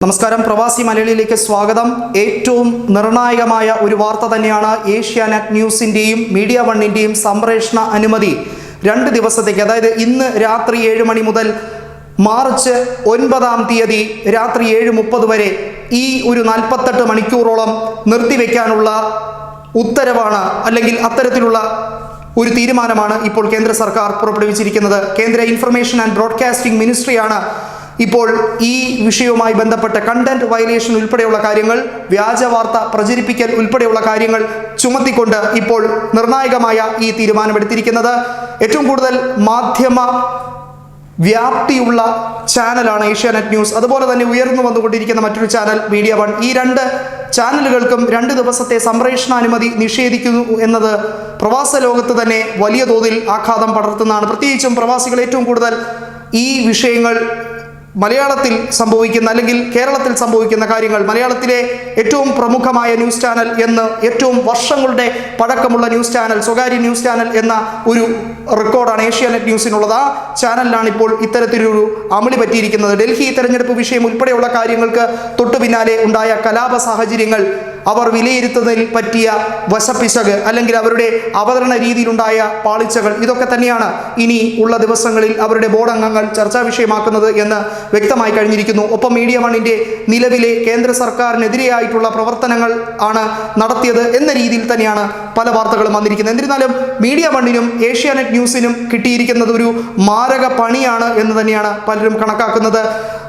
നമസ്കാരം. പ്രവാസി മലയാളിയിലേക്ക് സ്വാഗതം. ഏറ്റവും നിർണായകമായ ഒരു വാർത്ത തന്നെയാണ് ഏഷ്യാനെറ്റ് ന്യൂസിന്റെയും മീഡിയ വണ്ണിന്റെയും സംപ്രേഷണ അനുമതി. രണ്ട് ദിവസത്തേക്ക് അതായത് ഇന്ന് രാത്രി ഏഴ് മണി മുതൽ മാർച്ച് ഒൻപതാം തീയതി രാത്രി ഏഴ് മുപ്പത് വരെ ഈ ഒരു നാൽപ്പത്തെട്ട് മണിക്കൂറോളം നിർത്തിവെക്കാനുള്ള ഉത്തരവാണ് അല്ലെങ്കിൽ അത്തരത്തിലുള്ള ഒരു തീരുമാനമാണ് ഇപ്പോൾ കേന്ദ്ര സർക്കാർ പുറപ്പെടുവിച്ചിരിക്കുന്നത്. കേന്ദ്ര ഇൻഫർമേഷൻ ആൻഡ് ബ്രോഡ്കാസ്റ്റിംഗ് മിനിസ്ട്രിയാണ് ഇപ്പോൾ ഈ വിഷയവുമായി ബന്ധപ്പെട്ട കണ്ടന്റ് വയലേഷൻ ഉൾപ്പെടെയുള്ള കാര്യങ്ങൾ വ്യാജ വാർത്ത പ്രചരിപ്പിക്കൽ ഉൾപ്പെടെയുള്ള കാര്യങ്ങൾ ചുമത്തിക്കൊണ്ട് ഇപ്പോൾ നിർണായകമായ ഈ തീരുമാനമെടുത്തിരിക്കുന്നത്. ഏറ്റവും കൂടുതൽ മാധ്യമ വ്യാപ്തിയുള്ള ചാനലാണ് ഏഷ്യാനെറ്റ് ന്യൂസ്. അതുപോലെ തന്നെ ഉയർന്നു വന്നുകൊണ്ടിരിക്കുന്ന മറ്റൊരു ചാനൽ മീഡിയ വൺ. ഈ രണ്ട് ചാനലുകൾക്കും രണ്ട് ദിവസത്തെ സംപ്രേഷണാനുമതി നിഷേധിക്കുന്നു എന്നത് പ്രവാസ ലോകത്ത് തന്നെ വലിയ തോതിൽ ആഘാതം പടർത്തുന്നതാണ്. പ്രത്യേകിച്ചും പ്രവാസികൾ ഏറ്റവും കൂടുതൽ ഈ വിഷയങ്ങൾ മലയാളത്തിൽ സംഭവിക്കുന്ന അല്ലെങ്കിൽ കേരളത്തിൽ സംഭവിക്കുന്ന കാര്യങ്ങൾ മലയാളത്തിലെ ഏറ്റവും പ്രമുഖമായ ന്യൂസ് ചാനൽ എന്ന് ഏറ്റവും വർഷങ്ങളുടെ പഴക്കമുള്ള ന്യൂസ് ചാനൽ സ്വകാര്യ ന്യൂസ് ചാനൽ എന്ന ഒരു റെക്കോർഡാണ് ഏഷ്യാനെറ്റ് ന്യൂസിനുള്ളത്. ആ ചാനലിലാണ് ഇപ്പോൾ ഇത്തരത്തിലൊരു അമളി പറ്റിയിരിക്കുന്നത്. ഡൽഹി തെരഞ്ഞെടുപ്പ് വിഷയം ഉൾപ്പെടെയുള്ള കാര്യങ്ങൾക്ക് തൊട്ടു ഉണ്ടായ കലാപ സാഹചര്യങ്ങൾ അവർ വിലയിരുത്തുന്നതിൽ പറ്റിയ വശപ്പിശക് അല്ലെങ്കിൽ അവരുടെ അവതരണ രീതിയിലുണ്ടായ പാളിച്ചകൾ ഇതൊക്കെ തന്നെയാണ് ഇനി ഉള്ള ദിവസങ്ങളിൽ അവരുടെ ബോർഡ് അംഗങ്ങൾ ചർച്ചാ വിഷയമാക്കുന്നത് എന്ന് വ്യക്തമായി കഴിഞ്ഞിരിക്കുന്നു. ഒപ്പം മീഡിയ വണ്ണിന്റെ നിലവിലെ കേന്ദ്ര സർക്കാരിനെതിരെയായിട്ടുള്ള പ്രവർത്തനങ്ങൾ ആണ് നടത്തിയത് എന്ന രീതിയിൽ തന്നെയാണ് പല വാർത്തകളും വന്നിരിക്കുന്നത്. എന്നിരുന്നാലും മീഡിയ വണ്ണിനും ഏഷ്യാനെറ്റ് ന്യൂസിനും കിട്ടിയിരിക്കുന്നത് ഒരു മാരക പണിയാണ് എന്ന് തന്നെയാണ് പലരും കണക്കാക്കുന്നത്.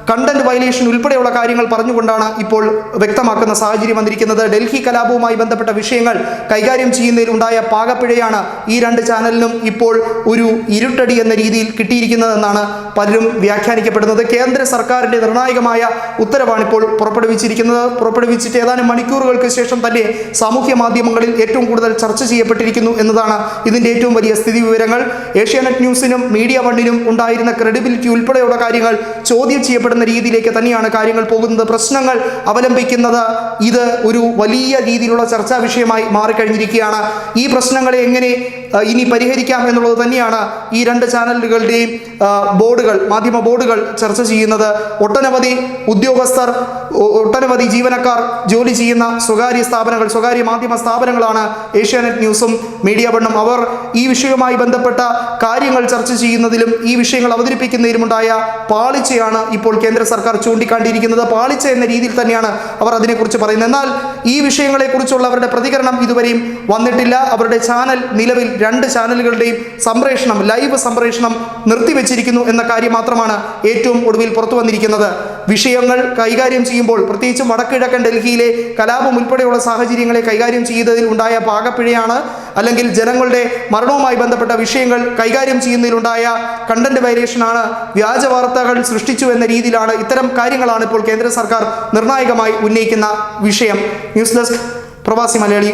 കണ്ടന്റ് വയലേഷൻ ഉൾപ്പെടെയുള്ള കാര്യങ്ങൾ പറഞ്ഞുകൊണ്ടാണ് ഇപ്പോൾ വ്യക്തമാക്കുന്ന സാഹചര്യം വന്നിരിക്കുന്നത്. ഡൽഹി കലാപവുമായി ബന്ധപ്പെട്ട വിഷയങ്ങൾ കൈകാര്യം ചെയ്യുന്നതിൽ ഉണ്ടായ പാകപ്പിഴയാണ് ഈ രണ്ട് ചാനലിനും ഇപ്പോൾ ഒരു ഇരുട്ടടി എന്ന രീതിയിൽ കിട്ടിയിരിക്കുന്നതെന്നാണ് പലരും വ്യാഖ്യാനിക്കപ്പെടുന്നത്. കേന്ദ്ര സർക്കാരിന്റെ നിർണായകമായ ഉത്തരവാണ് ഇപ്പോൾ പുറപ്പെടുവിച്ചിരിക്കുന്നത്. പുറപ്പെടുവിച്ചിട്ട് ഏതാനും മണിക്കൂറുകൾക്ക് ശേഷം തന്നെ സാമൂഹ്യ മാധ്യമങ്ങളിൽ ഏറ്റവും കൂടുതൽ ചർച്ച ചെയ്യപ്പെട്ടിരിക്കുന്നു എന്നതാണ് ഇതിന്റെ ഏറ്റവും വലിയ സ്ഥിതി വിവരങ്ങൾ ഏഷ്യാനെറ്റ് ന്യൂസിനും മീഡിയ വണ്ണിനും ഉണ്ടായിരുന്ന ക്രെഡിബിലിറ്റി ഉൾപ്പെടെയുള്ള കാര്യങ്ങൾ ചോദ്യം ചെയ്യപ്പെടുന്ന രീതിയിലേക്ക് തന്നെയാണ് കാര്യങ്ങൾ പോകുന്നത്. പ്രശ്നങ്ങൾ അവലംബിക്കുന്നത് ഇത് ഒരു വലിയ രീതിയിലുള്ള ചർച്ചാ വിഷയമായി മാറിക്കഴിഞ്ഞിരിക്കുകയാണ്. ഈ പ്രശ്നങ്ങളെ എങ്ങനെ ഇനി പരിഹരിക്കാം എന്നുള്ളത് തന്നെയാണ് ഈ രണ്ട് ചാനലുകളുടെയും ബോർഡുകൾ മാധ്യമ ബോർഡുകൾ ചർച്ച ചെയ്യുന്നത്. ഒട്ടനവധി ഉദ്യോഗസ്ഥർ ഒട്ടനവധി ജീവനക്കാർ ജോലി ചെയ്യുന്ന സ്വകാര്യ സ്ഥാപനങ്ങൾ സ്വകാര്യ മാധ്യമ സ്ഥാപനങ്ങളാണ് ഏഷ്യാനെറ്റ് ന്യൂസും മീഡിയ വണ്ണും. അവർ ഈ വിഷയവുമായി ബന്ധപ്പെട്ട കാര്യങ്ങൾ ചർച്ച ചെയ്യുന്നതിലും ഈ വിഷയങ്ങൾ അവതരിപ്പിക്കുന്നതിലുമുണ്ടായ പാളിച്ചയാണ് ഇപ്പോൾ കേന്ദ്ര സർക്കാർ ചൂണ്ടിക്കാണ്ടിയിരിക്കുന്നത് പാളിച്ച എന്ന രീതിയിൽ തന്നെയാണ് അവർ അതിനെക്കുറിച്ച് പറയുന്നത്. എന്നാൽ ഈ വിഷയങ്ങളെക്കുറിച്ചുള്ള അവരുടെ പ്രതികരണം ഇതുവരെയും വന്നിട്ടില്ല. അവരുടെ ചാനൽ നിലവിൽ രണ്ട് ചാനലുകളുടെയും സംപ്രേഷണം ലൈവ് സംപ്രേഷണം നിർത്തിവെച്ചിരിക്കുന്നു എന്ന കാര്യം മാത്രമാണ് ഏറ്റവും ഒടുവിൽ പുറത്തു വന്നിരിക്കുന്നത്. വിഷയങ്ങൾ കൈകാര്യം ചെയ്യുമ്പോൾ പ്രത്യേകിച്ചും വടക്കിഴക്കൻ ഡൽഹിയിലെ കലാപം ഉൾപ്പെടെയുള്ള സാഹചര്യങ്ങളെ കൈകാര്യം ചെയ്തതിൽ ഉണ്ടായ പാകപ്പിഴയാണ് അല്ലെങ്കിൽ ജനങ്ങളുടെ മരണവുമായി ബന്ധപ്പെട്ട വിഷയങ്ങൾ കൈകാര്യം ചെയ്യുന്നതിലുണ്ടായ കണ്ടന്റ് വയലേഷനാണ് വ്യാജ വാർത്തകൾ സൃഷ്ടിച്ചു എന്ന രീതിയിലാണ് ഇത്തരം കാര്യങ്ങളാണ് ഇപ്പോൾ കേന്ദ്ര സർക്കാർ നിർണായകമായി ഉന്നയിക്കുന്ന വിഷയം. ന്യൂസ് ഡെസ്ക് പ്രവാസി മലയാളി.